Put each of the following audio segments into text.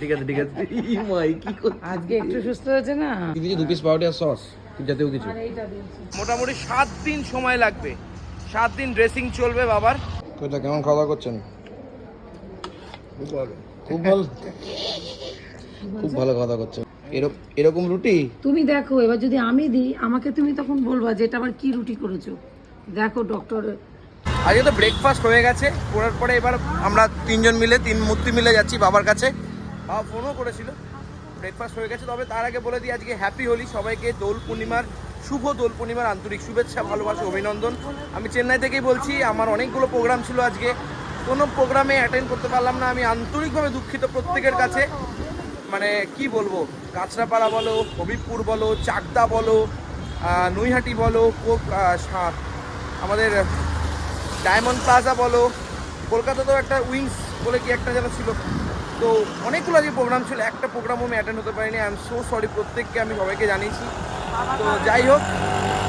ঠিক আছে ঠিক আছে। ই মাই কি আজকে একটু সুস্থ হয়েছে না? কি দিয়েছে দু পিস পাউডার সস জাতীয় কিছু। আর এইটা দিয়েছি মোটামুটি সাত দিন সময় লাগবে। সাত দিন ড্রেসিং চলবে বাবার। কোথা কেমন খাওয়া দাওয়া করছেন? খুব ভালো। খুব ভালো? খুব ভালো খাওয়া দাওয়া করছেন। এরকম এরকম রুটি? তুমি দেখো এবার যদি আমি দিই আমাকে তুমি তখন বলবা যে এটা আবার কি রুটি করেছ। দেখো ডক্টর আজকে তো ব্রেকফাস্ট হয়ে গেছে। করার পরে এবার আমরা তিনজন মিলে তিন মূর্তি মিলে যাচ্ছি বাবার কাছে। বাবা ফোনও করেছিল। ব্রেকফাস্ট হয়ে গেছে। তবে তার আগে বলে দিই, আজকে হ্যাপি হোলি। সবাইকে দোল পূর্ণিমার, শুভ দোল পূর্ণিমার আন্তরিক শুভেচ্ছা, ভালোবাসা, অভিনন্দন। আমি চেন্নাই থেকেই বলছি, আমার অনেকগুলো প্রোগ্রাম ছিল আজকে। কোনো প্রোগ্রামে অ্যাটেন্ড করতে পারলাম না। আমি আন্তরিকভাবে দুঃখিত প্রত্যেকের কাছে। মানে কি বলব? কাঁচরাপাড়া বলো, হবিবপুর বলো, চাকদা বলো নৈহাটি বলো আমাদের ডায়মন্ড প্লাজা বলো, কলকাতাতেও একটা উইংস বলে কি একটা যেন ছিল। তো অনেকগুলো আজকে প্রোগ্রাম ছিল, একটা প্রোগ্রামও আমি অ্যাটেন্ড হতে পারিনি আই এম সো সরি প্রত্যেককে, আমি সবাইকে জানিয়েছি। তো যাই হোক,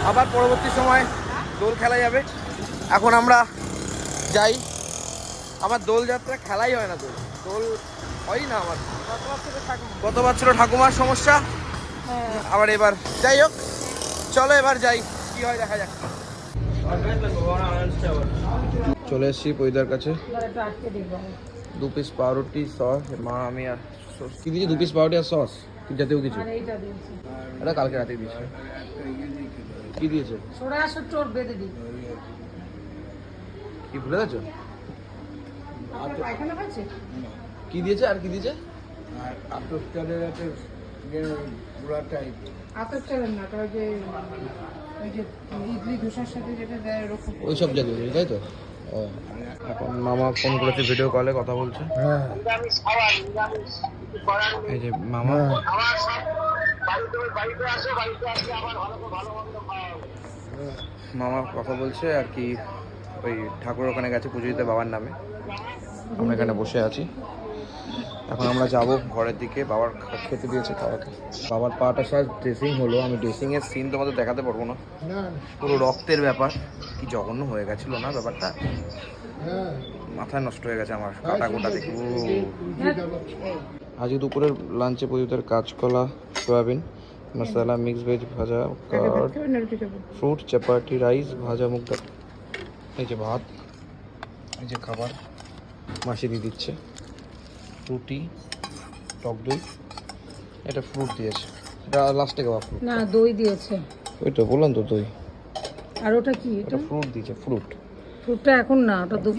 আবার পরবর্তী সময় দোল খেলা যাবে। এখন আমরা যাই। আমার দোল যাত্রা খেলাই হয় না দোল দোল হয় না আমার। গতবার ছিল ঠাকুমার সমস্যা। আবার এবার যাই হোক, চলো এবার যাই, কি হয় দেখা যাক। চলে এসেছি পৈদার কাছে। দু পিস পাউরুটি সস মা আমি আর sauce। কি দিয়েছে? দু পিস পাউরুটি আর সস জাতীয় কিছু? আর এটা কালকে রাতে দিয়েছে। কি দিয়েছে? সোডা চোর বেঁধে দিই। কি ভুলে গেছো? কি দিয়েছে আর কি দিয়েছে? আতর চালেন না ওটা ওই ওই যে ইডলি ধোসার সাথে যেটা দেয় ওরকম। ওই সব জাতীয় তাই তো? এখন মামা ফোন করেছে ভিডিও কলে কথা বলছে। এই যে মামা। মামা কথা বলছে আর কি ওই ঠাকুর ওখানে গেছে পুজো দিতে বাবার নামে। আমরা এখানে বসে আছি। এখন আমরা যাব ঘরের দিকে। বাবার খেতে দিয়েছে খাওয়াকে বাবার পাটা সাজ ড্রেসিং হলো। আমি ড্রেসিং এর সিন তোমাদের দেখাতে পারব না। পুরো রক্তের ব্যাপার। কি জঘন্য হয়ে গেছিল না ব্যাপারটা? মাথায় নষ্ট হয়ে গেছে আমার কাটা গোটা দেখে। ও। আজকে দুপুরের লাঞ্চে প্রযুক্তের কাঁচকলা, সয়াবিন, মশলা মিক্স ভেজ ভাজা কার্ড ফ্রুট চাপাটি রাইস ভাজা মুগ ডাল। এই যে ভাত, এই যে খাবার। মাসি দিয়ে দিচ্ছে। রুটি টক দই এটা ফ্রুট দিয়েছে। এটা লাস্টে খাওয়া ফ্রুট না দই দিয়েছে। ওই তো বললাম তো দই। আর ওটা কি? এটা? ফ্রুট দিয়েছে ফ্রুট ফ্রুটটা এখন না ওটা দু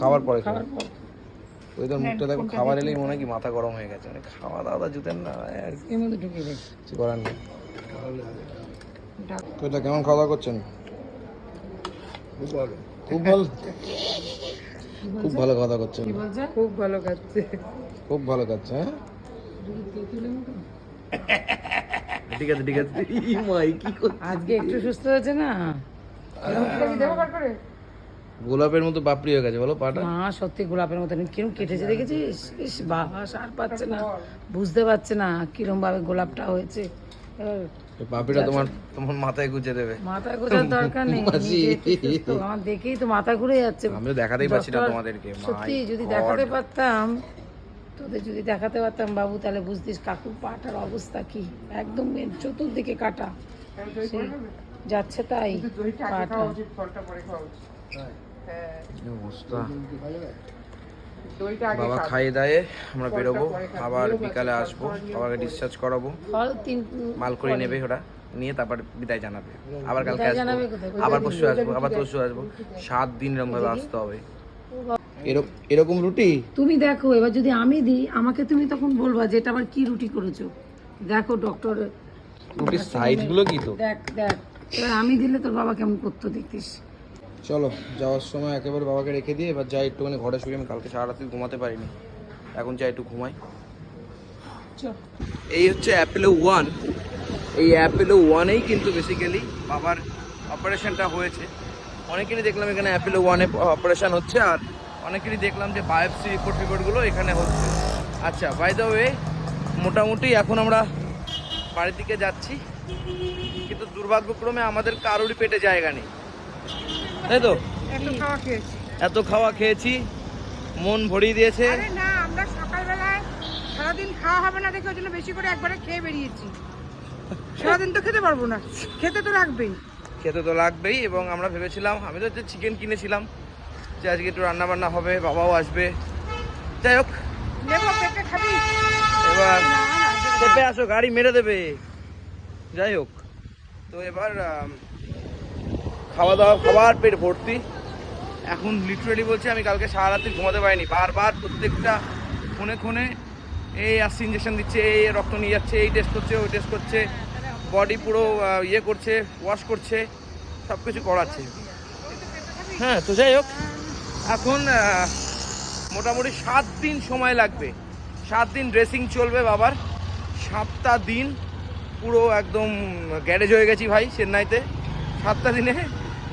খাবার পরে খাবার খাওয়ার পর। ওই তোর মুখটা দেখো খাবার এলেই মনে হয় কি মাথা গরম হয়ে গেছে। মানে খাওয়া দাওয়া জুতেন না আর এর মধ্যে ঢুকিয়ে দেয় কিছু করার নেই। কোথা কেমন খাওয়া দাওয়া করছেন? খুব ভালো। খুব ভালো? খুব ভালো খাওয়া দাওয়া করছেন। খুব ভালো খাচ্ছে। খুব ভালো খাচ্ছে হ্যাঁ? ঠিক আছে ঠিক আছে। মাই কি আজকে একটু সুস্থ হয়েছে না? গোলাপের মতো বাপরি হয়ে গেছে বলো পাটা। মা সত্যি গোলাপের মতন কিরম কেটেছে দেখেছিস? ইস বাবা সার পাচ্ছে না। বুঝতে পারছে না কিরম ভাবে গোলাপটা হয়েছে। এই তোমার তোমার মাথায় গুজে দেবে। মাথা গোজার দরকার নেই। আমার দেখেই তো মাথা ঘুরে যাচ্ছে। আমি তো দেখাতেই পাচ্ছি না তোমাদেরকে। সত্যি যদি দেখাতে পারতাম তোদের যদি দেখাতে পারতাম বাবু তাহলে বুঝতিস কাকুর পাটার অবস্থা কি। একদম এর চতুর্দিকে কাটা। যাচ্ছে তাই পাটা। অবস্থা? বাবা খাইয়ে দায়ে আমরা বেরোবো আবার বিকালে আসব বাবাকে ডিসচার্জ করাবো। তিন মাল করে নেবে ওরা নিয়ে তারপর বিদায় জানাবে। আবার কালকে আসব আবার পরশু আসব আবার পরশু আসব। সাত দিন এরকম ভাবে আসতে হবে। এরকম রুটি? তুমি দেখো এবার যদি আমি দিই আমাকে তুমি তখন বলবা যে এটা আবার কি রুটি করেছ। দেখো ডক্টর রুটির সাইজগুলো কি তো? দেখ দেখ। এবার আমি দিলে তোর বাবা কেমন করতো দেখতিস। চলো যাওয়ার সময় একেবারে বাবাকে রেখে দিয়ে এবার যাই একটুখানি ঘরে শুয়ে আমি কালকে সারা রাত্রি ঘুমাতে পারিনি। এখন যাই একটু ঘুমাই। এই হচ্ছে অ্যাপেলো ওয়ান এই অ্যাপেলো ওয়ানেই কিন্তু বেসিক্যালি বাবার অপারেশনটা হয়েছে। অনেকেরই দেখলাম এখানে অ্যাপেলো ওয়ানে অপারেশন হচ্ছে আর অনেকেরই দেখলাম যে বায়োপসি রিপোর্ট ফিপোর্টগুলো এখানে হচ্ছে। আচ্ছা বাই দ্য ওয়ে মোটামুটি এখন আমরা বাড়ির দিকে যাচ্ছি কিন্তু দুর্ভাগ্যক্রমে আমাদের কারোরই পেটে জায়গা নেই। তাই তো? এত খাওয়া খেয়েছি। এত খাওয়া খেয়েছি মন ভরিয়ে দিয়েছে। আরে না আমরা সকালবেলায় সারাদিন খাওয়া হবে না দেখে ওই জন্য বেশি করে একবারে খেয়ে বেরিয়েছি। সারাদিন তো খেতে পারব না খেতে তো রাখবেই খেতে তো লাগবেই এবং আমরা ভেবেছিলাম আমি তো চিকেন কিনেছিলাম যে আজকে একটু রান্না বান্না হবে বাবাও আসবে। যাই হোক এবার চেপে আসো গাড়ি মেরে দেবে। যাই হোক তো এবার খাওয়া দাওয়া খাবার পেট ভর্তি। এখন লিটারেলি বলছি আমি কালকে সারা রাত্রি ঘুমাতে পারিনি। বারবার প্রত্যেকটা ফোনে ফোনে এই আসছে ইঞ্জেকশন দিচ্ছে এই রক্ত নিয়ে যাচ্ছে এই টেস্ট করছে ওই টেস্ট করছে। বডি পুরো ইয়ে করছে ওয়াশ করছে সব কিছু করাচ্ছে। হ্যাঁ তো যাই হোক। এখন মোটামুটি সাত দিন সময় লাগবে। সাত দিন ড্রেসিং চলবে বাবার। সাতটা দিন পুরো একদম গ্যারেজ হয়ে গেছি ভাই চেন্নাইতে। সাতটা দিনে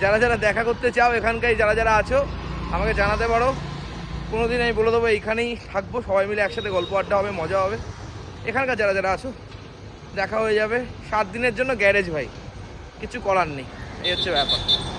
যারা যারা দেখা করতে চাও এখানকার যারা যারা আছো আমাকে জানাতে পারো। কোনো দিন আমি বলে দেবো এইখানেই থাকব সবাই মিলে একসাথে গল্প আড্ডা হবে মজা হবে। এখানকার যারা যারা আছো দেখা হয়ে যাবে। সাত দিনের জন্য গ্যারেজ ভাই। কিছু করার নেই। এই হচ্ছে ব্যাপার।